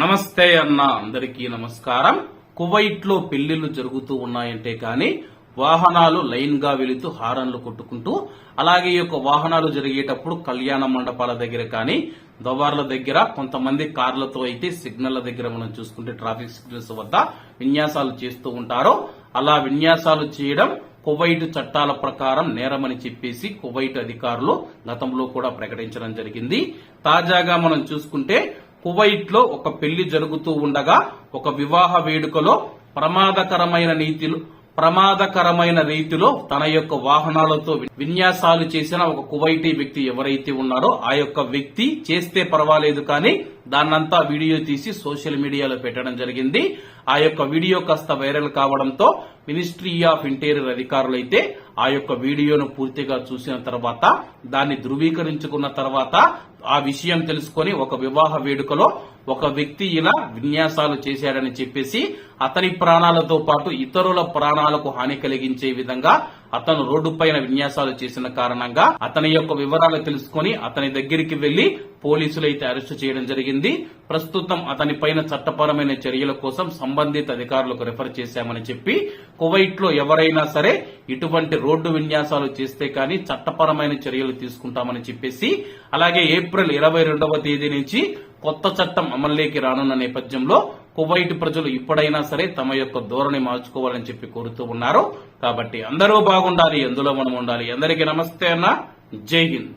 నమస్తే అన్న అందరికీ నమస్కారం. కువైట్లో పెళ్ళిళ్ళు జరుగుతూ ఉన్నాయంటే కానీ వాహనాలు లైన్గా వెళుతూ హారన్లు కొట్టుకుంటూ అలాగే ఈ యొక్క వాహనాలు జరిగేటప్పుడు కళ్యాణ మండపాల దగ్గర కానీ దవార్ల దగ్గర కొంతమంది కార్లతో అయితే సిగ్నల్ దగ్గర మనం చూసుకుంటే ట్రాఫిక్ సిగ్నల్స్ వద్ద విన్యాసాలు చేస్తూ ఉంటారు. అలా విన్యాసాలు చేయడం కువైట్ చట్టాల ప్రకారం నేరమని చెప్పేసి కువైట్ అధికారులు గతంలో కూడా ప్రకటించడం జరిగింది. తాజాగా మనం చూసుకుంటే కువైట్లో ఒక పెళ్ళి జరుగుతూ ఉండగా ఒక వివాహ వేడుకలో ప్రమాదకరమైన నీతిలో ప్రమాదకరమైన రీతిలో తన యొక్క వాహనాలతో విన్యాసాలు చేసిన ఒక కువైటీ వ్యక్తి ఎవరైతే ఉన్నారో ఆ యొక్క వ్యక్తి చేస్తే పర్వాలేదు కానీ దాన్నంతా వీడియో తీసి సోషల్ మీడియాలో పెట్టడం జరిగింది. ఆ యొక్క వీడియో కాస్త వైరల్ కావడంతో మినిస్ట్రీ ఆఫ్ ఇంటీరియర్ అధికారులు అయితే ఆ యొక్క వీడియోను పూర్తిగా చూసిన తర్వాత దాన్ని ధృవీకరించుకున్న తర్వాత ఆ విషయం తెలుసుకొని ఒక వివాహ వేడుకలో ఒక వ్యక్తి ఇలా విన్యాసాలు చేశాడని చెప్పేసి అతని ప్రాణాలతో పాటు ఇతరుల ప్రాణాలకు హాని కలిగించే విధంగా అతను రోడ్డు పైన విన్యాసాలు చేసిన కారణంగా అతని యొక్క వివరాలు తెలుసుకొని అతని దగ్గరికి వెళ్ళి పోలీసులు అయితే అరెస్టు చేయడం జరిగింది. ప్రస్తుతం అతని పైన చట్టపరమైన చర్యల కోసం సంబంధిత అధికారులకు రిఫర్ చేశామని చెప్పి కువైట్లో ఎవరైనా సరే ఇటువంటి రోడ్డు విన్యాసాలు చేస్తే కానీ చట్టపరమైన చర్యలు తీసుకుంటామని చెప్పేసి అలాగే ఏప్రిల్ ఇరవై రెండవ తేదీ నుంచి కొత్త చట్టం అమల్లోకి రానున్న నేపథ్యంలో కువైట్ ప్రజలు ఇప్పుడైనా సరే తమ యొక్క ధోరణి మార్చుకోవాలని చెప్పి కోరుతూ ఉన్నారు. కాబట్టి అందరూ బాగుండాలి ఎందులో మనం ఉండాలి. అందరికీ నమస్తే అన్న. జై హింద్.